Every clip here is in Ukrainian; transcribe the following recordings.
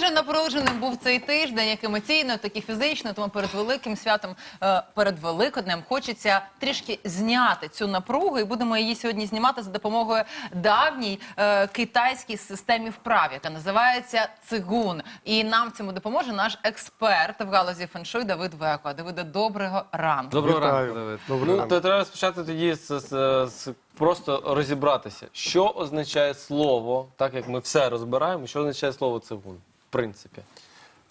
Дуже напруженим був цей тиждень, як емоційно, так і фізично. Тому перед великим святом, е, перед Великоднем, хочеться трішки зняти цю напругу, і будемо її сьогодні знімати за допомогою давній е, китайській системі вправ, яка називається цигун. І нам в цьому допоможе наш експерт в галузі феншуй Давид Веко. Давиде, доброго ранку. Доброго ранку, Давид. Доброго ну, ранку. то треба спочатку тоді з, з, з- просто розібратися, що означає слово, так як ми все розбираємо, що означає слово цигун, принципі.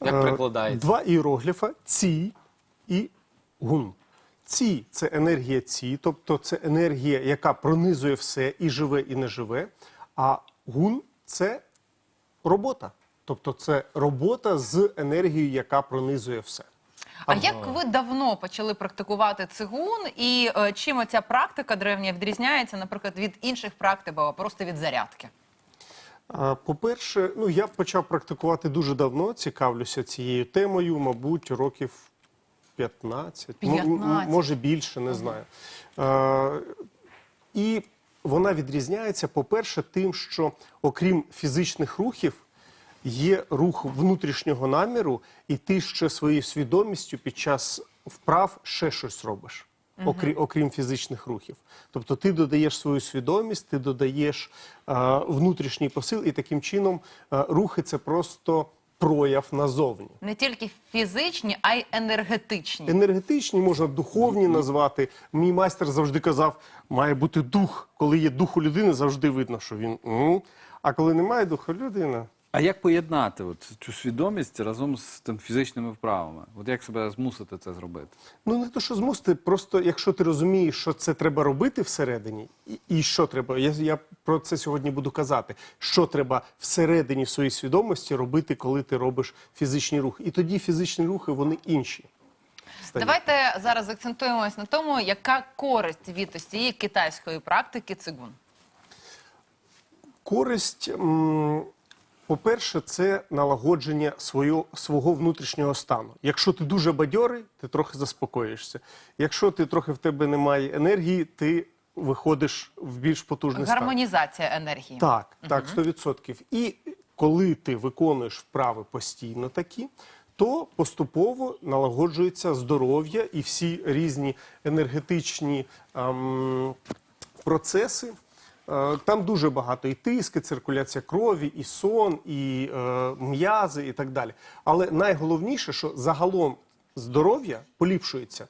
Як Е, прикладається? Два іерогліфа ці і гун. Ці це енергія ці, тобто це енергія, яка пронизує все і живе, і не живе. А гун це робота. Тобто це робота з енергією, яка пронизує все. А як ви давно почали практикувати цигун, і е, чим оця практика древня відрізняється, наприклад, від інших практик, або просто від зарядки? По-перше, ну я почав практикувати дуже давно, цікавлюся цією темою, мабуть, років 15, м- м- 15. може більше, не знаю. І вона відрізняється, по-перше, тим, що окрім фізичних рухів, є рух внутрішнього наміру, і ти ще своєю свідомістю під час вправ ще щось робиш. Окрім, окрім фізичних рухів, тобто ти додаєш свою свідомість, ти додаєш е, внутрішній посил, і таким чином е, рухи це просто прояв назовні. Не тільки фізичні, а й енергетичні. Енергетичні можна духовні назвати. Мій майстер завжди казав, має бути дух. Коли є дух у людини, завжди видно, що він. А коли немає духу людини, А як поєднати от цю свідомість разом з тим фізичними вправами? От як себе змусити це зробити? ну не то, що змусити, просто якщо ти розумієш, що це треба робити всередині, і, і що треба, я, я про це сьогодні буду казати. Що треба всередині своєї свідомості робити, коли ти робиш фізичні рухи. І тоді фізичні рухи вони інші. стають. Давайте зараз акцентуємось на тому, яка користь від ось цієї китайської практики цигун. Користь, м, по-перше, це налагодження свого, свого внутрішнього стану. Якщо ти дуже бадьорий, ти трохи заспокоїшся. Якщо ти трохи в тебе немає енергії, ти виходиш в більш потужний стан. Гармонізація енергії. Так, так, 100%. І коли ти виконуєш вправи постійно такі, то поступово налагоджується здоров'я і всі різні енергетичні ем, процеси. Е, Там дуже багато і тиск, і циркуляція крові, і сон, і е, м'язи, і так далі. Але найголовніше, що загалом здоров'я поліпшується.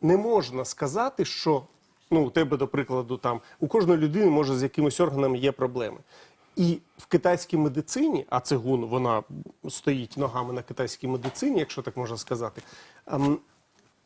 Не можна сказати, що ну, у тебе, до прикладу, там у кожної людини може з якимось органами є проблеми. І в китайській медицині, а цигун вона стоїть ногами на китайській медицині, якщо так можна сказати.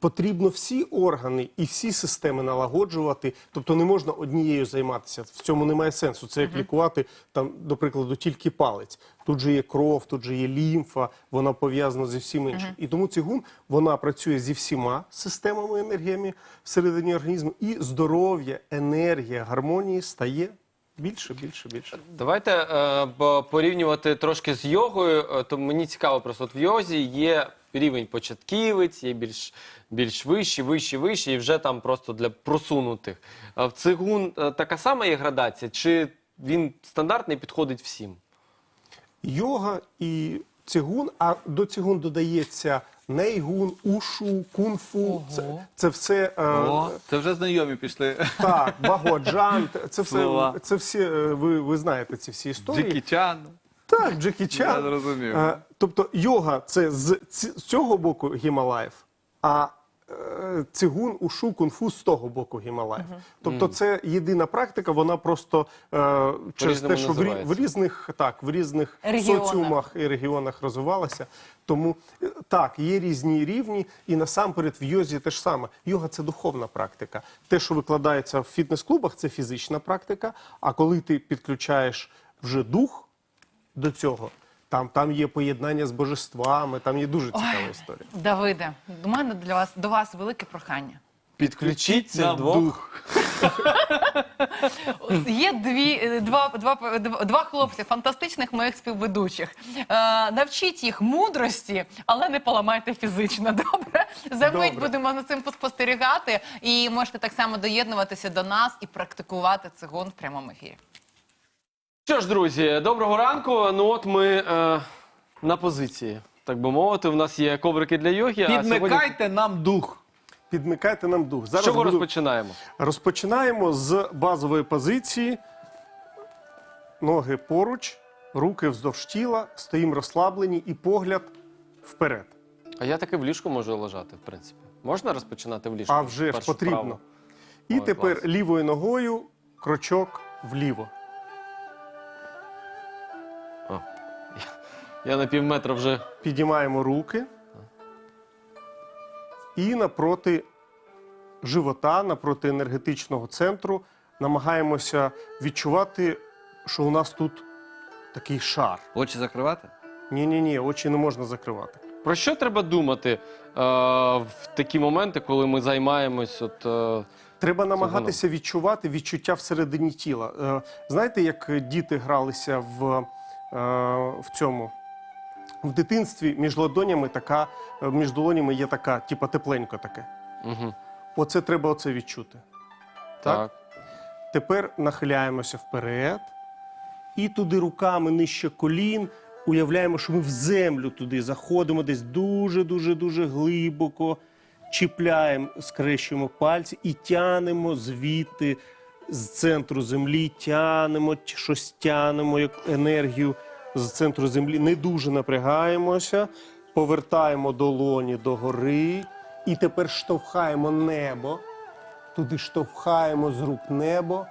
Потрібно всі органи і всі системи налагоджувати, тобто не можна однією займатися. В цьому немає сенсу. Це як лікувати там, до прикладу, тільки палець. Тут же є кров, тут же є лімфа, вона пов'язана зі всім іншим. І тому цигун вона працює зі всіма системами енергіями всередині організму, і здоров'я, енергія, гармонії стає більше, більше, більше. Давайте е, порівнювати трошки з йогою. Е, То мені цікаво, просто от в йозі є рівень початківець, є більш, більш вищий, вищий, вищий, і вже там просто для просунутих. А в цигун е, така сама є градація, чи він стандартний підходить всім? Йога і цигун, а до цигун додається нейгун, ушу, кунг-фу. Це, це все е, О, це вже знайомі пішли. так, багоджан. Це все Слова. це всі. е, Ви, ви знаєте ці всі історії. Джекі Чан. Так, Джекі Чан. Я зрозумів. Е, Тобто йога це з ці- з цього боку Гімалаїв, а е, цигун, ушу, кунг-фу з того боку Гімалаїв. Тобто це єдина практика, вона просто е, через те, що в, рі- в різних так, в різних Регіонах. соціумах і регіонах розвивалася. Тому е, так, є різні рівні, і насамперед в йозі те ж саме. Йога це духовна практика. Те, що викладається в фітнес-клубах, це фізична практика. А коли ти підключаєш вже дух до цього. Там, там є поєднання з божествами, там є дуже цікава історія. Давиде, до мене для вас до вас велике прохання. Підключіть цих двох. дух. Є дві, е, два, два, два, хлопці, фантастичних моїх співведучих. Е, навчіть їх мудрості, але не поламайте фізично. Добре? За мить Добре. будемо за цим спостерігати. І можете так само доєднуватися до нас і практикувати цигун в прямому ефірі. Що ж, друзі, доброго ранку. Ну от ми е, на позиції, так би мовити. У нас є коврики для йоги. а сьогодні... Підмикайте нам дух. Підмикайте нам дух. Зараз Що ми буду- розпочинаємо? Розпочинаємо з базової позиції. Ноги поруч, руки вздовж тіла, стоїмо розслаблені і погляд вперед. А я таки в ліжку можу лежати, в принципі. Можна розпочинати в ліжку? А вже ж Першу потрібно. вправу? І Ой, тепер клас. лівою ногою крочок вліво. Я на пів метра вже. Підіймаємо руки. І напроти живота, напроти енергетичного центру намагаємося відчувати, що у нас тут такий шар. Очі закривати? Ні-ні, ні, очі не можна закривати. Про що треба думати е, в такі моменти, коли ми займаємось? От, е, Треба намагатися відчувати відчуття всередині тіла. Е, Знаєте, як діти гралися в, е, в цьому? В дитинстві між ладонями така, е, між долонями є така, типа тепленько таке. угу. Оце треба оце відчути. Так. Тепер нахиляємося вперед і туди руками нижче колін. Уявляємо, що ми в землю туди заходимо десь дуже-дуже дуже глибоко, чіпляємо, скрещуємо пальці і тянемо звідти з центру землі, тянемо щось тянемо, як енергію з центру землі. Не дуже напрягаємося, повертаємо долоні догори і тепер штовхаємо небо туди штовхаємо з рук небо,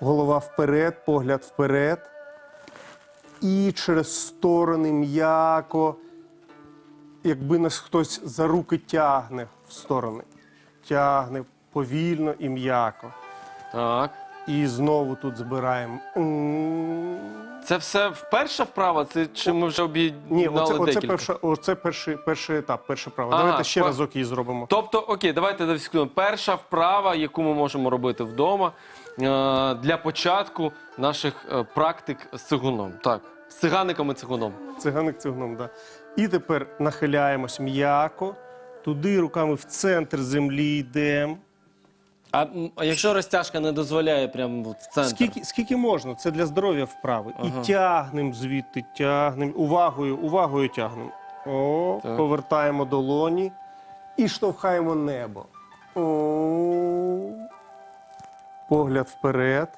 голова вперед, погляд вперед. І через сторони м'яко, якби нас хтось за руки тягне в сторони. Тягне повільно і м'яко. так. І знову тут збираємо. Це все перша вправа? Це чи ми вже Ні, об'єднали оце, оце, декілька? перша, оце перший, перший етап, перша права. Ага, Давайте ще па- разок її зробимо. Тобто, окей, давайте дискутуємо. Перша вправа, яку ми можемо робити вдома е, для початку наших е, практик з цигуном. Так, з цигаником і цигуном. Циганик цигном, да. І тепер нахиляємось м'яко, туди руками в центр землі йдемо. А, м, а якщо розтяжка не дозволяє прямо в центр? Скільки, скільки можна? Це для здоров'я вправи. Ага. І тягнемо звідти, тягнемо. Увагою, увагою тягнемо. О, Так. повертаємо долоні і штовхаємо небо. О, погляд вперед.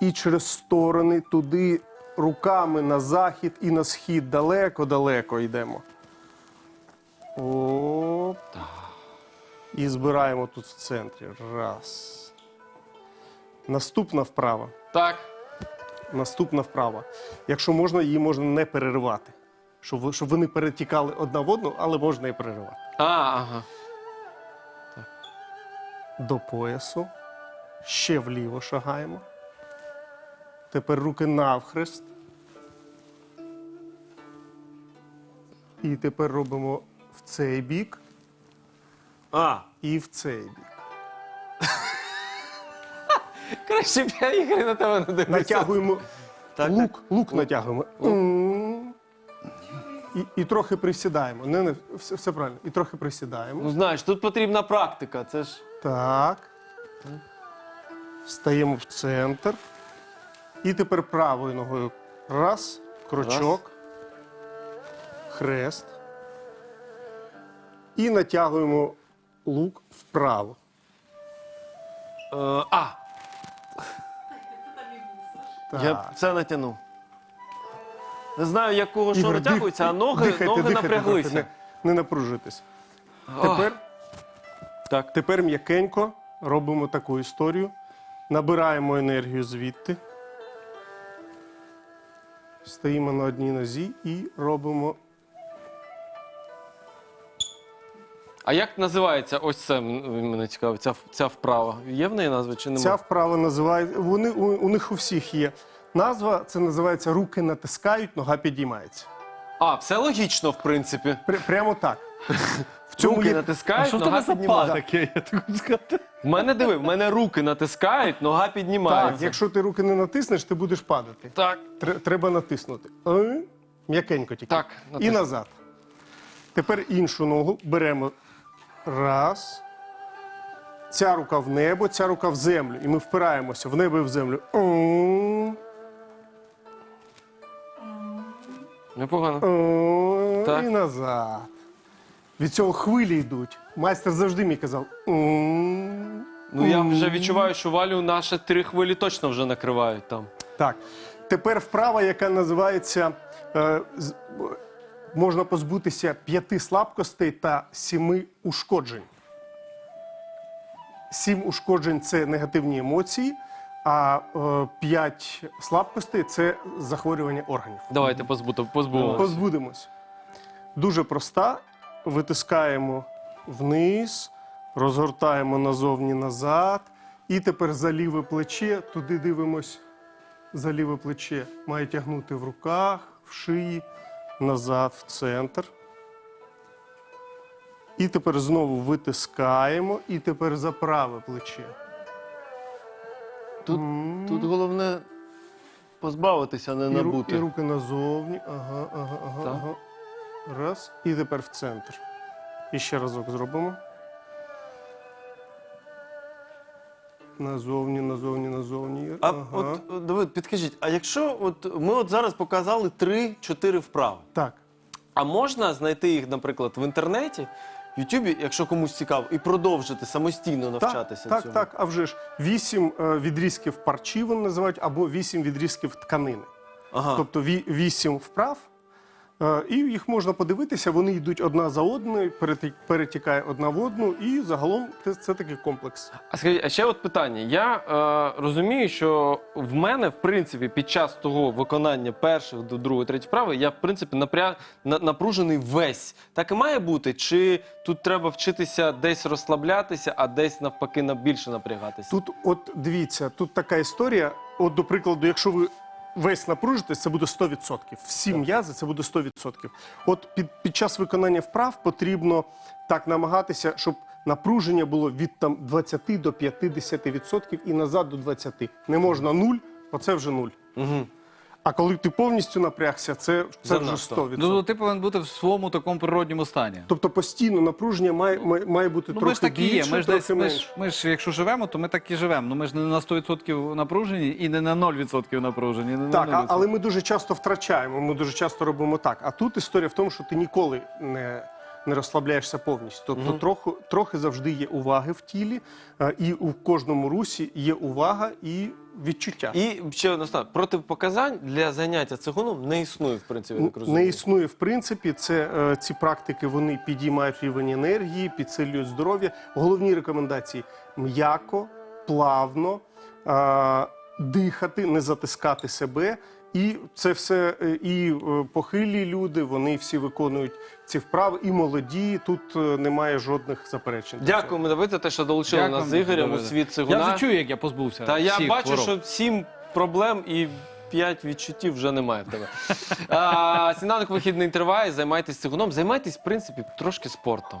І через сторони туди руками на захід і на схід далеко-далеко йдемо. Оп. І збираємо тут в центрі. Раз. Наступна вправа. Так. Наступна вправа. Якщо можна, її можна не переривати. Щоб, щоб вони перетікали одна в одну, але можна і переривати. А, ага. До поясу. Ще вліво шагаємо. Тепер руки навхрест. І тепер робимо в цей бік А, і в цей бік. краще б я Ігор на тебе не дивився. Натягуємо Так, лук, лук натягуємо. М. І, і трохи присідаємо. Не, не, все, все правильно. І трохи присідаємо. Ну знаєш, тут потрібна практика. Це ж. Так. Стаємо в центр. І тепер правою ногою. Раз, крочок, хрест. І натягуємо лук вправо. Е, а, Так. я це натягнув. Не знаю, як кого що Ігор, а ноги, дихайте, ноги дихайте напряглися. трохи, Не, не напружуйтесь. Тепер, Так. тепер м'якенько робимо таку історію. Набираємо енергію звідти. Стоїмо на одній нозі і робимо А як називається ось це? Мене цікаво, ця, ця вправа. Є в неї назва чи немає? Ця вправа називається. Вони у, у них у всіх є назва. Це називається руки натискають, нога підіймається. А, все логічно, в принципі. Пря- прямо так. В цьому Руки є натискають, в нога піднімається. таке, я так сказати? В мене диви, в мене руки натискають, нога так, піднімається. якщо ти руки не натиснеш, ти будеш падати. Так. Тр- Треба натиснути. М'якенько тільки. Так, І назад. Тепер іншу ногу беремо. Раз. Ця рука в небо, ця рука в землю. І ми впираємося в небо і в землю. М, Непогано. м, Так. І назад. Від цього хвилі йдуть. Майстер завжди мені казав. «М». Ну я вже відчуваю, що Валю наші три хвилі точно вже накривають там. Так. Тепер вправа, яка називається е, з- можна позбутися п'яти слабкостей та сіми ушкоджень. Сім ушкоджень це негативні емоції, а е, п'ять слабкостей це захворювання органів. Давайте позбуто, позбудемо. Позбудемось. Дуже проста. Витискаємо вниз, розгортаємо назовні назад. І тепер за ліве плече, туди дивимось. За ліве плече має тягнути в руках, в шиї, назад, в центр. І тепер знову витискаємо, і тепер за праве плече. Тут, тут головне позбавитися, а не І, ру- набути. і руки назовні. Ага, ага, ага, Так. ага. Раз. І тепер в центр. І ще разок зробимо. Назовні, назовні, назовні. А ага. от Давид, підкажіть, а якщо от ми от зараз показали 3-4 вправи, Так. А можна знайти їх, наприклад, в інтернеті, в Ютубі, якщо комусь цікаво, і продовжити самостійно навчатися так, цьому? так, так. А вже ж вісім е, відрізків парчі вони називають, або вісім відрізків тканини. Ага. Тобто ві- вісім вправ. Е, І їх можна подивитися, вони йдуть одна за одною, перетікає одна в одну, і загалом це, це такий комплекс. А скажіть, а ще от питання. Я е, розумію, що в мене, в принципі, під час того виконання перших до другої, третьої вправи, я в принципі напря... на- напружений весь. Так і має бути? Чи тут треба вчитися десь розслаблятися, а десь навпаки на більше напрягатися? Тут, от дивіться, тут така історія. От, до прикладу, якщо ви весь напружитись, це буде 100%. Всі м'язи це буде 100%. От під, під час виконання вправ потрібно так намагатися, щоб напруження було від там 20 до 50% і назад до 20. Не можна нуль, оце вже нуль. Угу. А коли ти повністю напрягся, це, це вже 100%. Ну, ти повинен бути в своєму такому природньому стані. Тобто постійно напруження має, має, має бути Ну, трохи ми ж і є. Ми ж, трохи десь, ми, менше. ж, ми ж, якщо живемо, то ми так і живемо. Ну ми ж не на 100% напружені і не на 0% напружені. і Не Так, на а, 0%. але ми дуже часто втрачаємо, ми дуже часто робимо так. А тут історія в тому, що ти ніколи не, не розслабляєшся повністю. Тобто трохи, трохи завжди є уваги в тілі, е, і у кожному русі є увага і відчуття. І ще одна протипоказань для заняття цигуном не існує, в принципі, я так розумію. Не існує в принципі. Це е, ці практики вони підіймають рівень енергії, підсилюють здоров'я. Головні рекомендації: м'яко, плавно, е, дихати, не затискати себе. І це все е, і е, похилі люди, вони всі виконують ці вправи, і молоді. Тут е, немає жодних заперечень. Дякуємо, Давид, за те, що долучили Дякую, нас з Ігорем у світ цигуна. Я вже чую, як я позбувся. Та я бачу, хвороб. що сім проблем і п'ять відчуттів вже немає в тебе. А, сніданок вихідний триває, займайтесь цигуном, займайтесь, в принципі, трошки спортом.